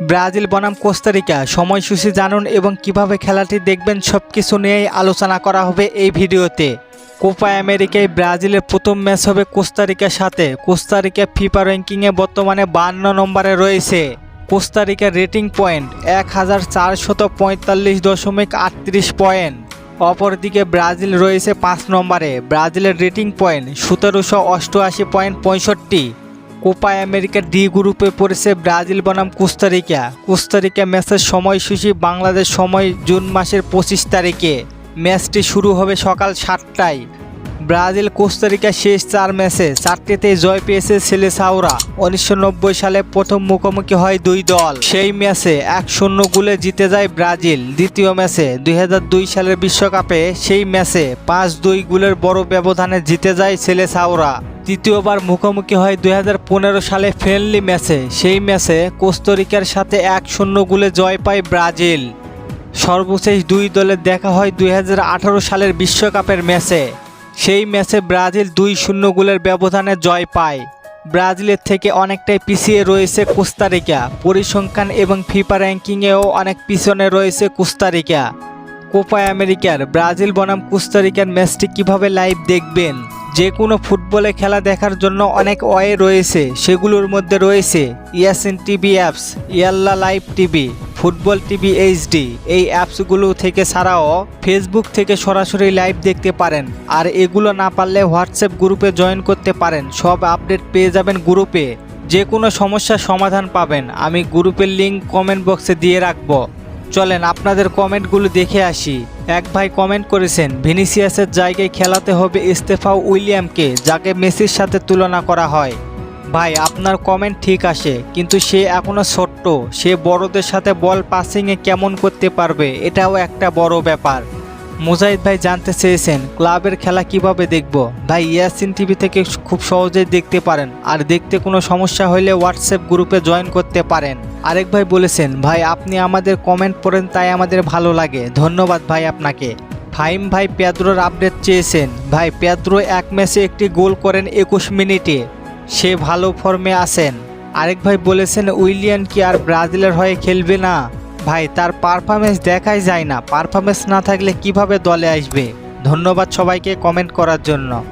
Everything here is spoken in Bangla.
ব্রাজিল বনাম কোস্তারিকা, সময়সূচি জানুন এবং কীভাবে খেলাটি দেখবেন সব কিছু নিয়েই আলোচনা করা হবে এই ভিডিওতে। কোপা আমেরিকায় ব্রাজিলের প্রথম ম্যাচ হবে কোস্তারিকার সাথে। কোস্তারিকা ফিফা র্যাঙ্কিংয়ে বর্তমানে বান্ন নম্বরে রয়েছে। কোস্তারিকার রেটিং পয়েন্ট এক হাজার চারশত পঁয়তাল্লিশ দশমিক আটত্রিশ পয়েন্ট। অপরদিকে ব্রাজিল রয়েছে পাঁচ নম্বরে। ব্রাজিলের রেটিং পয়েন্ট সতেরোশো অষ্টআশি পয়েন্ট পঁয়ষট্টি। কোপা আমেরিকার ডি গ্রুপে পড়েছে ব্রাজিল বনাম কোস্তারিকা। কুস্তারিকা ম্যাচের সময়সূচি বাংলাদেশ সময় জুন মাসের পঁচিশ তারিখে। ম্যাচটি শুরু হবে সকাল সাতটায়। ব্রাজিল, কোস্তারিকা শেষ চার ম্যাচে চারটিতে জয় পেয়েছে সেলেসাওরা উনিশশো নব্বই সালে প্রথম মুখোমুখি হয় দুই দল। সেই ম্যাচে এক শূন্য গোলে জিতে যায় ব্রাজিল। দ্বিতীয় ম্যাচে দুই হাজার দুই সালের বিশ্বকাপে সেই ম্যাচে পাঁচ দুই গোলের বড় ব্যবধানে জিতে যায় সেলেসাওরা তৃতীয়বার মুখোমুখি হয় দুই হাজার পনেরো সালে ফ্রেন্ডলি ম্যাচে। সেই ম্যাচে কোস্তরিকার সাথে এক শূন্য গোলে জয় পায় ব্রাজিল। সর্বশেষ দুই দলের দেখা হয় দুই হাজার আঠারো সালের বিশ্বকাপের ম্যাচে। সেই ম্যাচে ব্রাজিল দুই শূন্য গোলের ব্যবধানে জয় পায়। ব্রাজিলের থেকে অনেকটাই পিছিয়ে রয়েছে কোস্তারিকা। পরিসংখ্যান এবং ফিফা র্যাঙ্কিংয়েও অনেক পিছনে রয়েছে কোস্তারিকা। কোপা আমেরিকার ব্রাজিল বনাম কোস্তারিকার ম্যাচটি কীভাবে লাইভ দেখবেন? যে কোনো ফুটবলে খেলা দেখার জন্য অনেক ওয়ে রয়েছে। সেগুলোর মধ্যে রয়েছে Yacine TV apps, Yalla live TV. Football TV HD, এই অ্যাপসগুলো থেকে ছাড়াও ফেসবুক থেকে সরাসরি লাইভ দেখতে পারেন। আর এগুলো না পারলে হোয়াটসঅ্যাপ গ্রুপে জয়েন করতে পারেন। সব আপডেট পেয়ে যাবেন গ্রুপে। যে কোনো সমস্যার সমাধান পাবেন। আমি গ্রুপের লিঙ্ক কমেন্ট বক্সে দিয়ে রাখব। চলেন আপনাদের কমেন্টগুলো দেখে আসি। এক ভাই কমেন্ট করেছেন, ভিনিসিয়াসের জায়গায় খেলাতে হবে ইস্তেফা উইলিয়ামকে, যাকে মেসির সাথে তুলনা করা হয়। ভাই, আপনার কমেন্ট ঠিক আসে, কিন্তু সে এখনও ছোট্ট। সে বড়দের সাথে বল পাসিংয়ে কেমন করতে পারবে, এটাও একটা বড় ব্যাপার। মুজাহিদ ভাই জানতে চেয়েছেন, ক্লাবের খেলা কীভাবে দেখব? ভাই, ইয়াসিন টিভি থেকে খুব সহজেই দেখতে পারেন। আর দেখতে কোনো সমস্যা হলে হোয়াটসঅ্যাপ গ্রুপে জয়েন করতে পারেন। আরেক ভাই বলেছেন, ভাই, আপনি আমাদের কমেন্ট পড়েন, তাই আমাদের ভালো লাগে। ধন্যবাদ ভাই আপনাকে। ফাইম ভাই পেদ্রোর আপডেট চেয়েছেন, ভাই পেদ্রো এক ম্যাচে একটি গোল করেন একুশ মিনিটে সে ভালো ফর্মে আছেন। আরেক ভাই বলেছেন উইলিয়ান কি আর ব্রাজিলের হয়ে খেলবে না? ভাই, তার পারফরমেন্স দেখাই যায় না। পারফরমেন্স না থাকলে কীভাবে দলে আসবে? ধন্যবাদ সবাইকে কমেন্ট করার জন্য।